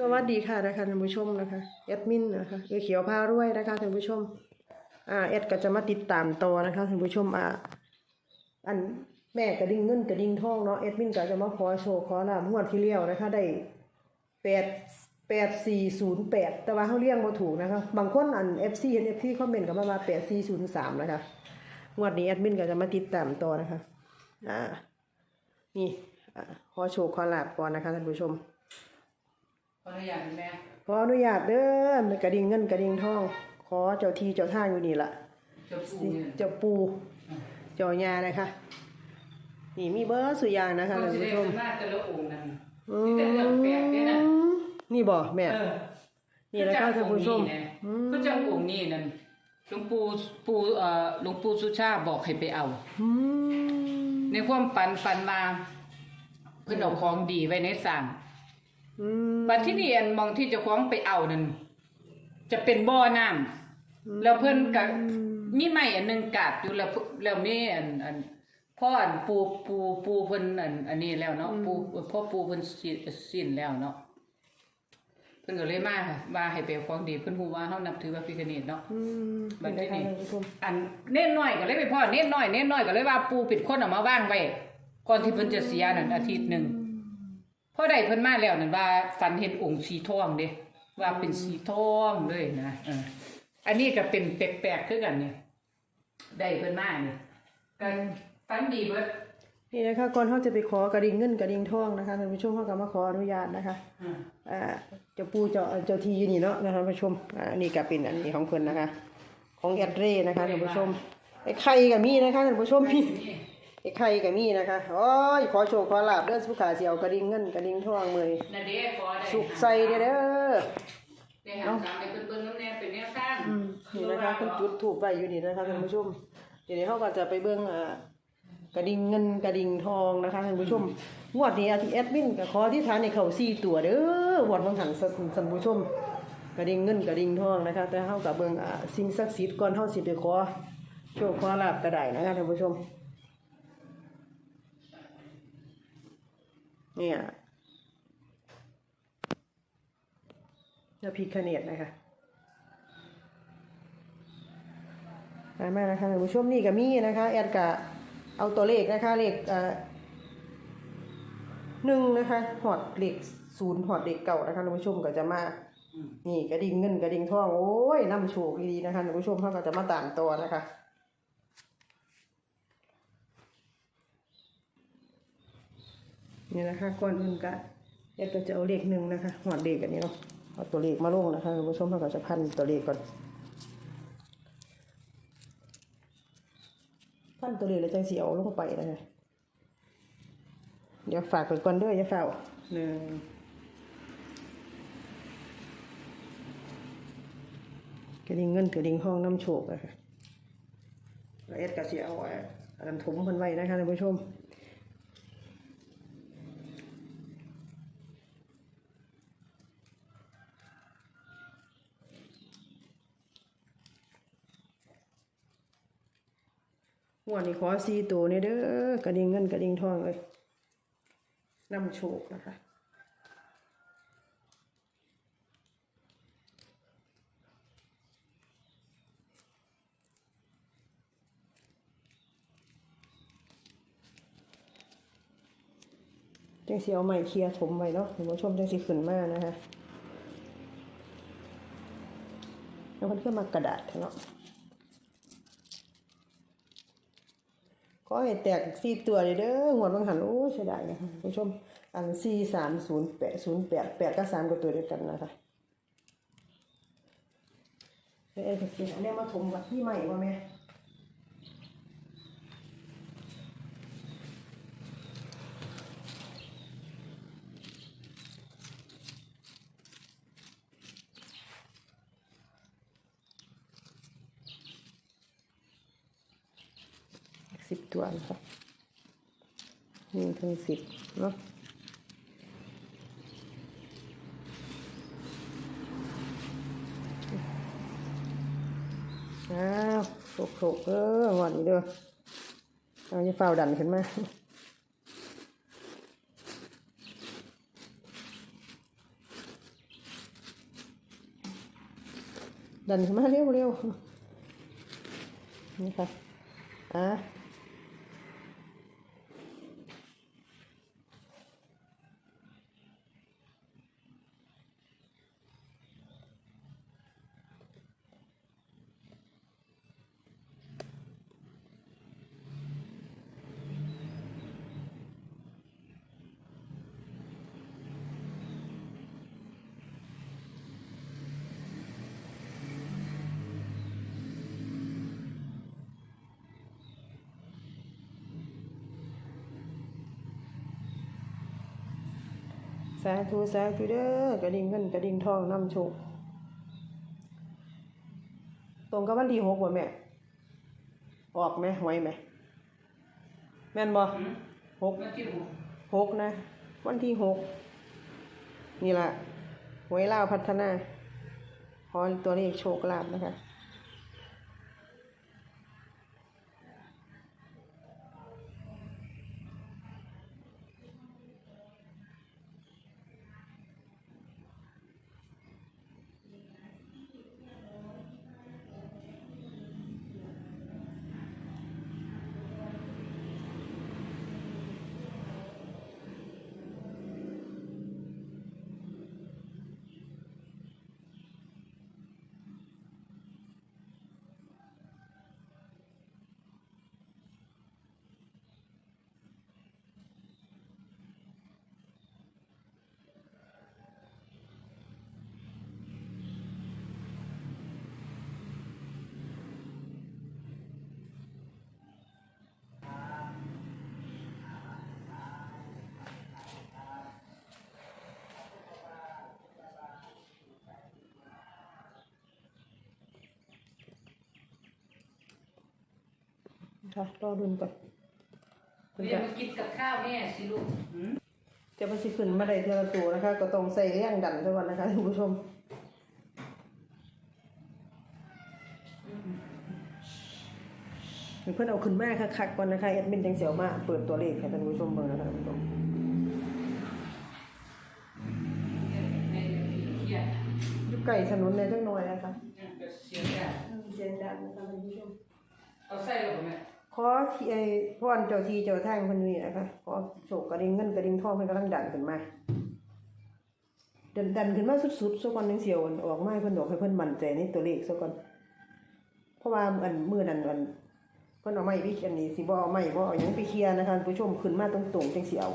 สวัสดีค่ะนะคะท่านผู้ชมนะคะแอดมินนะคะเอเขียวพารวยนะคะท่านผู้ชมอ่าแอดก็จะมาติดตามต่อนะคะท่านผู้ชมอ่าอันแม่กระดิ่งเงินกระดิ่งทองเนาะแอดมินก็จะมาขอโชว์ขอลาบงวดที่เลี้ยวนะคะได้แปดแปดสี่ศูนย์แปดแต่ว่าเขาเรียงมาถูกนะคะบางคนอันเอฟซีเห็นเอฟซีคอมเมนต์กับมาว่าแปดสี่ศูนย์สามนะคะงวดนี้แอดมินก็จะมาติดตามต่อนะคะอ่านี่อ่าขอโชว์ขอลาบก่อนนะคะท่านผู้ชม ขออนุญาตแม่ขออนุญาตเด้อกระดิ่งเงินกระดิ่งทอง ขอเจ้าที่เจ้าทางอยู่นี่ละจะปูสิเนี่ยเจ้าปูเจ้ายานะคะนี่มีเบอร์สุอยางนะคะก็ท่านจะผู้ได้ชมเป็นมาแต่ละองค์นั้นอืมีแต่เรื่องแปลกเนี่ยนะมนี่บ่แม่เออนี่แหละค่ะท่านผู้ชมก็เจ้าองค์นี้นั่นหลวงปู่ปู่เอ่อหลวงปู่สุชาติบอกให้ไปเอาอืมในความฝันฝันมาเพิ่นเอาของดีไว้ในสั่ง อืมบัดที่นี่อันมองที่เจ้าของไปเอานั่นจะเป็นบ่อน้ำแล้วเพิ่นก็มีไม้อันหนึงกาดอยู่แล้วเพิ่นแล้วมีอันอันพ่ออันปูปูปูเพิ่นอันอันนี้แล้วเนาะปูพ่อปูเพิ่นสิสิ้นแล้วเนาะเพิ่นก็เลยมาค่ะมาให้ไปเอาของดีเพิ่นฮู้ว่าเฮานับถือพระพิฆเนศเนาะ อืมบัดนี่นี้นะคะนี่ท่านผู้ชมอันเน้นน้อยก็เลยไปพ่อเน้นน้อยเน้นน้อยก็เลยว่าปูปิดคนเอามาวางไว้ก่อนที่เพิ่นจะเสียนั่นอาทิตย์หนึง พอได้เพิ่นมาแล้วนั่นว่าฝันเห็นองค์สีทองเด้ว่าเป็นสีทองเลยนะเอออันนี้ก็เป็นแปลกๆคือกันนี่ได้เพิ่นมานี่กันฝันดีเบิดนี่นะคะก่อนเขาจะไปขอกระดิ่งเงินกระดิ่งทองนะคะท่านผู้ชมเขาก็มาขออนุญาตนะคะอืมอ่าเจ้าปูเจ้าเจ้าทีอยู่นี่เนาะนะคะท่านผู้ชมอ่านี่ก็เป็นอันนี้ของเพิ่นนะคะ ของแอดเร่นะคะท่านผู้ชมไอ้ไข่กับมีนะคะท่านผู้ชมพี่ ไอ้ไข่กับมีนะคะโอ้ยขอโชคขอลาบเด้อสุขาเสียวกระดิ่งเงินกระดิ่งทองเลยนาเด้ขอได้สุขใส่เด้อเด้อได้หาตามได้เพิ่นเบิ่งน้ำแน่เป็นแนวทางนี่นะคะคุณจุดถูกไว้อยู่นี่นะคะท่านผู้ชมเดี๋ยวนี้เขาก็จะไปเบิ่งอ่ากระดิ่งเงินกระดิ่งทองนะคะท่านผู้ชมงวดนี้อาทิแอดมินก็ขอที่ฐานในเขาสี่ตัวเด้อวดบางหันท่านผู้ชม กระดิ่งเงินกระดิ่งทองนะคะ แต่เฮากับเบิ่งอ่าสิ่งศักดิ์สิทธิ์ก่อนเฮาสิไปขอโชคขอลาบก็ได้นะคะท่านผู้ชม เนี่ยจะพิคเนตนะคะมามานะคะท่านผู้ชมนี่ก็มีนะคะแอดกะเอาตัวเลขนะคะเลขอ่าหนึ่งนะคะหอดเลขศูนย์หอดเลขเก่านะคะท่านผู้ชมก็จะมานี่กระดิ่งเงินกระดิ่งทองโอ้ยนำโชคดีๆนะคะท่านผู้ชมเขาก็จะมาตามตัวนะคะ นี่นะคะก่อนอื่นก็แอดก็จะเอาเลขหนึ่งนะคะหอดเลขอันนี้เนาะเอาตัวเลขมาลงนะคะท่านผู้ชมเขาก็จะพันตัวเลขก่อนพันตัวเลขแล้วจังสีเอาลงไปนะคะเดี๋ยวฝากไปก่อนด้วยอย่าเฝ้าหนึ่งกระดิ่งเงินกระดิ่งห้องน้ำโชคอะคะแล้วเอ็ดก็สิเอาอันนั้นถมเพิ่นไว้นะคะท่านผู้ชม หัวนี่ขอซีตัวนี่เด้อกระดิ่งเงินกระดิ่งทองเลยนำโชคนะคะจังสีเอาไม้เคลียร์ถมไว้เนาะคุณผู้ชมจังสีขึ้นมานะคะแล้วมันก็มากระดาษเนาะ ขอให้แตกสี่ตัวเลยเด้อหัวดบางหันโอ้ยเสียดายนะคะคุณผู้ชมอันสี่สามศูนย์แปดศูนย์แปดแปดก็สามกับตัวเดียวกันนะคะเอ้ยเอ้ยอันนี้มาถมวัดที่ใหม่ว่าไหมสิบ ตัวนะคะหนึ่งถึงสิบเนาะอ้าวโขกโขกเออหวานนี้เด้อเอาจะเฝ้าดันขึ้นมาดันขึ้นมาเร็วเร็วนี่ค่ะอะ สาธุสาธุเด้อกระดิ่งเงินกระดิ่งทองนำโชคตรงกับวันที่หกบ่แม่ ออกไหมไว้ไหม แม่นบ่หกวันที่หกหกนะ วันที่หกนี่ล่ะหวยลาวพัฒนาขอตัวเลขโชคลาภนะคะ ค่ะรอดุนก่อนเพิ่นเรียจะนมากินกับข้าวแม่สิลูกหืมจะมาสิขึ้นมาได้เทอละตัวนะคะ ก็ต้องใส่เรี่ยงดันด้วยก่อนนะคะท่านผู้ชมเพื่อนเอาขึ้นมาคักๆก่อนนะคะแอดมินจังเสียวมาเปิดตัวเลขให้ท่านผู้ชมเบิ่งนะคะท่านผู้ชมแม่เครียดอยู่ไก่ถนนในจังหน่อยนะคะยังก็เสียใจเสียงดังนะคะท่านผู้ชมเอาใส่ลงแม่ ขอที่ไอ้พรเจ้าที่เจ้าทางเพิ่นนี่นะคะขอโศกกระดิ่งเงินกระดิ่งทองเพิ่นกำลังดันขึ้นมาดันดันขึ้นมาสุดๆซะก่อนจังเสียวออกมาให้เพิ่นบอกให้เพิ่นมั่นใจในตัวเลขซะก่อนเพราะว่าอันมื้อนั้นอันเพิ่นเอาไม้ไปอันนี้สิบ่เอาไม้บ่เอาหยังไปเคลียร์นะคะท่านผู้ชมขึ้นมาตรงๆจังสิเอา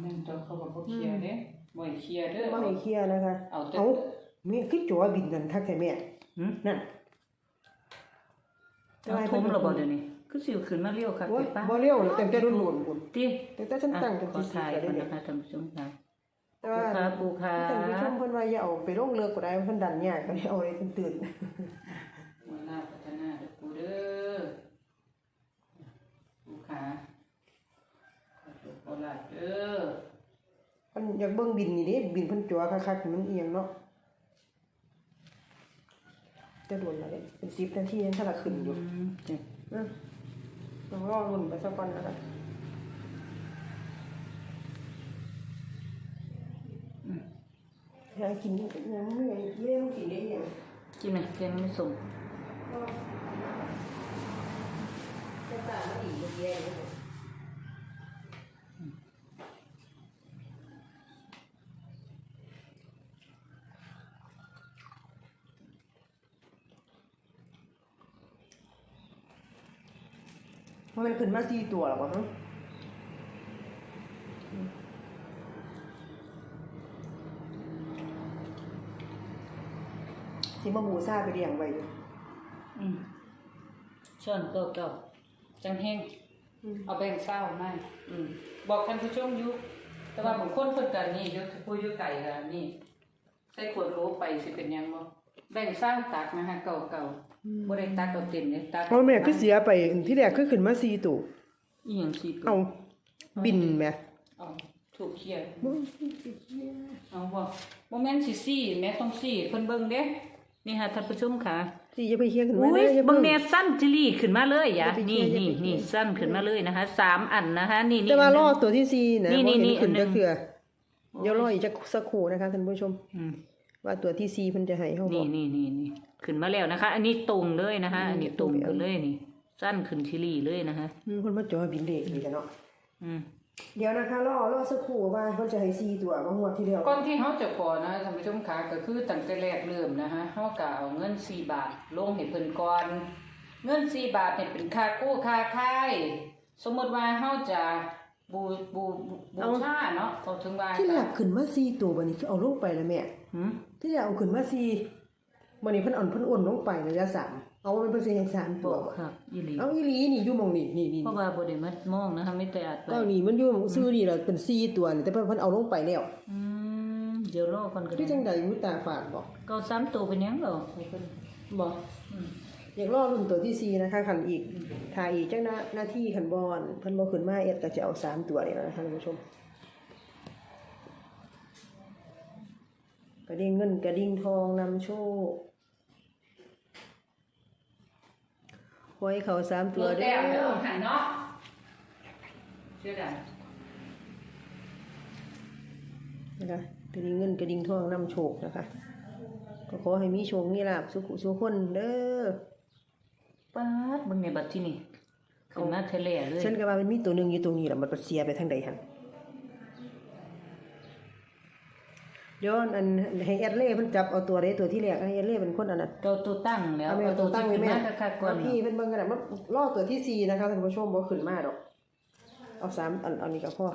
แม่นตัวเขาบอกเขาเคลียร์เด้บ่ให้เคลียร์เด้อบ่ให้เคลียร์นะคะเอาแต่เอาแม่คือจัวบินนั่นทักแต่แม่หืมนั่น เอาทมระบ่เดี๋ยวนี้คือสิวขึ้นมาเร็วครับโอ้ยเจ็บปะบ่เร็วเลยตั้งแต่รุ่นๆพุ่นติตั้งแต่ฉันตั้งอะจังขอสิถ่ายก็ก่ได้อนเนี่ยนะคะท่านผู้ชมค่ะแต่ว่าปูค่ะท่านผู้ชมเพิ่นว่าอย่าเอาไปลงเลือกก็ได้เพิ่นดันยากก็เลยเอาไว้ตื่นหัวหน้าพัฒนาเด้อปูเด้อปูขาขอโชคขอลาภเด้อๆเพิ่นอยากเบิ่งบินนี่เด้บินเพิ่นจัวคักๆมันเอียงเนาะ จะโดนแล้วเด้เป็น10นาทียังถ้าละขึ้นอยู่อืมจ้ะนะต้องรอรุ่นไปสักวันนะคะอยากกินยังไม่อยากเลี้ยงกินได้ยังกินไหมแกงไม่ส่งจะตามมาอีกเมื่อกี้เลย มันขึ้นมาสี่ตัวหรอวะฮะสิมาหมูซาไปเลี้ยงไว้อยู่อืมช้อนโต๊ะเก่าจังแห้งเอาแบ่งเศร้ามาอืมบอกท่านผู้ชมอยู่แต่ว่าบางคนเพิ่นก็นี่อยู่ผู้อยู่ไกลก็นี่ใส่ขวดโหลไปสิเป็นหยังบ่ แบ่งเศร้าตักนะคะเก่าๆบ่ได้ตักเอาเต็มเลยตักเพราะแม่คือเสียไปที่แรกคือขึ้นมาสี่ตัวอีหยังสิเอาบินแม่เอาถูกเคลียร์เอาบ่บ่แม่นสิซี่แม่ต้องซี่เพิ่นเบิ่งเด้นี่ค่ะท่านผู้ชมค่ะสี่จะไปเคียงขึ้นมาอุ้ยอย่าเบิ่งเพิ่งแน่สั้นจิลี่ขึ้นมาเลยอะอย่าไปนี่เครีนี่ยดอย่าไปเครียดนี่สั้นขึ้นมาเลยนะคะสามอันนะคะ นี่นี่แต่ว่าอันรหอนึ่งตัวที่สี่นะนี่บ่นี่เห็นี่ขึ้นอันหนึ่จะงเคือเดี๋ยวรออีกจะสักครู่นะคะท่านผู้ชมอืม ว่าตัวที่ซีเพิ่นจะให้เฮาบนี่อกนี่นี่นี่ขึ้นมาแล้วนะคะ อันนี้ตรงเลยนะคะ อันนี้ตรงขึ้นเลยนี่ สั้นขึ้นชิลีเลยนะคะอืมเพิ่นมาจอบินเลขอีกแล้วเนาะอืมเดี๋ยวนะคะรอรอสักครู่ว่าเพิ่นจะให้ซีตัวบ่งวดที่แล้วก่อนที่เขาจะขอนะท่านผู้ชมขาก็คือตั้งแต่แรกเริ่มนะฮะเขาก็เอาเงิน4บาทลงให้เพิ่นก่อนเงิน4บาทเนี่ยเป็นค่ากู้ค่าค่าย สมมติว่าเขาจะ บูบูบูบูชาเนาะเขาถึงว่าที่แรกขึ้นมาซีตัวบัดนี้คือเอาลงไปแล้วแม่ หืมที่แรกเอาขึ้นมาซีบัดนี้เพิ่นเอ่อนเพิ่นอ้วนลงไประยะสามเอามันเป็นเปอร์เซ็นต์ให้สามบตัวอกครับอีหลีเอาอีหลีนี่อยู่หมองนี่นี่นี่เพราะว่าบ่ได้มามองนะคะไม่แต่อัดไปก็นี่มันอยู่หม้องซื้อนี่แหละเป็นซีตัวนี่แต่เพิ่นเพิ่นเอาลงไปแล้วอืมเดี๋ยวรอก่อนก็ที่ได้จังใดมุตาฝาดบอกเก็ซ้ำตัวเป็นหยังเหรอให้เพิ่นบอก อยากรอรุ่นตัวที่ซีนะคะคันอีกถ่ายอีกจังหน้าหน้าที่คันบอลเพิ่นบ่ขึ้นมาเอ็ดก็จะเอาสามตัวนี่แหละนะคะท่านผู้ชมกระดิ่งเงินกระดิ่งทองนำโชคหวยเขาสามตัวเด้แล้วเด้ออหันเนาะเชื่อได้นะคะกระดิ่งเงินกระดิ่งทองนำโชคนะคะก็ขอให้มีโชคมีลาภสุขุสุขคนเด้อ ป๊าดเบิ่งในบัดที่นี่ขึ้นมาทะเลเลยฉันก็ว่ามันมีตัวหนึ่งอยู่ตรงนี้แหละมันเสียไปทางใดหันเดี๋ยวอันให้แอดเล่มันจับเอาตัวใดตัวที่แรกให้แอดเล่เป็นคนอันนั้น ตัวตัวตั้งแล้วเอาแม่ตัวตั้งไว้แม่ขึ้นมาคักๆก่อนเอาพี่เป็นเบิ่งกันนะมันล่อตัวที่สี่นะคะท่านผู้ชมบ่ขึ้นมาดอก เอาสามอันอันนี้ก็พอ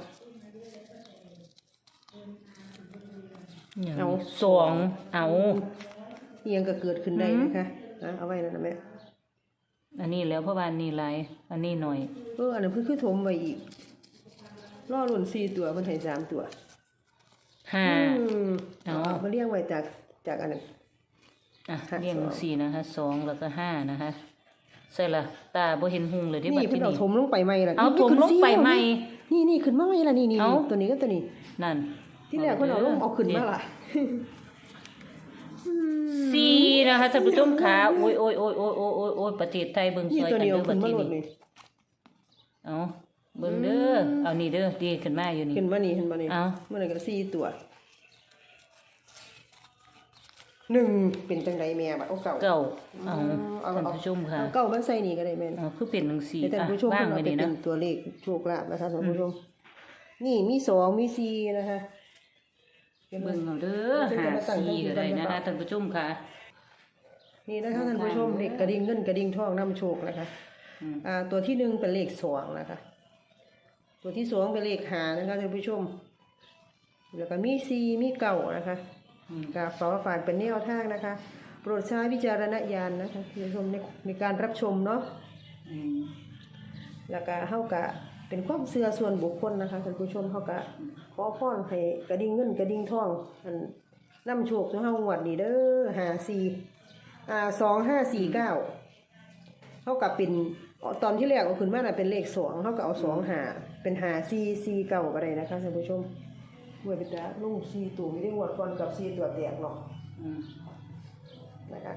เอา สองเอา เอียงก็เกิดขึ้นได้นะคะนะเอาไว้นั่นนะแม่ อันนี้แล้วเพราะว่าอันนี้หลายอันนี้หน่อยเอออันนั้นเพิ่นคือถมไว้อีกล่อหล่นสี่ตัวเพิ่นให้สามตัวห้า อืมเอา เอามาเลี้ยงไว้จากจากอันนั้น อะค่ะเรียงสอง สี่นะคะสองแล้วก็ห้านะคะใส่ละตาบ่เห็นหุงเลยที่บัดนี่เพิ่ที่นเอานี่ ถมลงไปใหม่ล่ะเอานี่ถมลงไปใหม่นี่นี่ขึ้นมาใหม่ล่ะนี่นี่เอา ตัวนี้ก็ตัวนี้ นั่นที่แรกเพิ่นเอาลงเอาขึ้นมาล่ะ สี่นะคะท่านผู้ชมขาโอ้ยโอ้ยโอ้ยโอ้ยโอ้ยโอ้ยโอ้ยประเทศไทยเบิ่งนี่ซอยตัวกันนี้เด้เอาอบัขึ้ดนมาที่โหลดนี่นี่เอาเบิ่งเด้อเอานี่เด้อดีขึ้นมาอยู่นี่ขึ้นมานี่เห็นบ่นี่เอามันก็สี่ตัวหนึ่งเป็นจังไดแม่บัดเอาเก่าเก้าเอาเอาท่านเอาผู้ชมค่ะเอาเก่ามันใส่นี่ก็ได้แม่นเอาคือเป็นหนังสีให้ท่านอะผู้ชมว่างเพิ่นไว้เอาไปนี่เป็นะนตัวเลขโชคลาภนะคะท่านผู้ชมนี่มีสองมีสี่นะคะ เห็นไหมเบิ่งเอาเด้อหาสีก็ได้นะคะท่านผู้ชมค่ะ นี่นะคะท่านผู้ชมเด็กกระดิ่งเงินกระดิ่งทองนำโชคนะคะอืมอ่าตัวที่หนึ่งเป็นเลขสองนะคะ ตัวที่สองเป็นเลขหานะคะท่านผู้ชม แล้วก็มีสี่มีเก่านะคะอืมกาฝาฝานเป็นแนวทางนะคะ โปรดใช้วิจารณญาณนะคะท่านผู้ชมในในการรับชมเนาะอืมแล้วก็เฮากะ เป็นความเชื่อส่วนบุคคลนะคะท่านผู้ชมเฮากะขอพรให้กระดิ่งเงินกระดิ่งทองอันนำโชคสู่เฮางวดนี้เด้อหาสี่อ่าสองห้าสี่เก้าเฮากะเป็นตอนที่แรกเอาขึ้นมาน่ะเป็นเลขสองเฮาก็เอาสองหาเป็นหาสี่สี่เก้าก็ได้นะคะท่านผู้ชมเมื่อเป็นตาลูกสี่ตัวไม่ได้งวดก่อนกับสี่ตัวแตกเนาะอืมนะคะ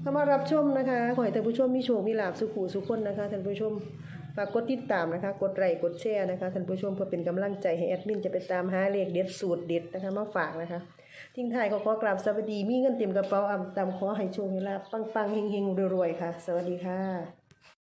เข้ามารับชมนะคะขอให้ท่านผู้ชมมีโชคมีลาภสุขูสุขคนนะคะท่านผู้ชม ฝากกดติดตามนะคะ กดไลค์กดแชร์นะคะท่านผู้ชมเพื่อเป็นกำลังใจให้แอดมินจะไปตามหาเลขเด็ดสูตรเด็ดนะคะมาฝากนะคะ ทิ้งท้ายก็ขอกราบสวัสดี มีเงินเต็มกระเป๋าอ่ำตามขอให้โชคให้ลาบปังๆเฮงๆรวยๆค่ะ สวัสดีค่ะ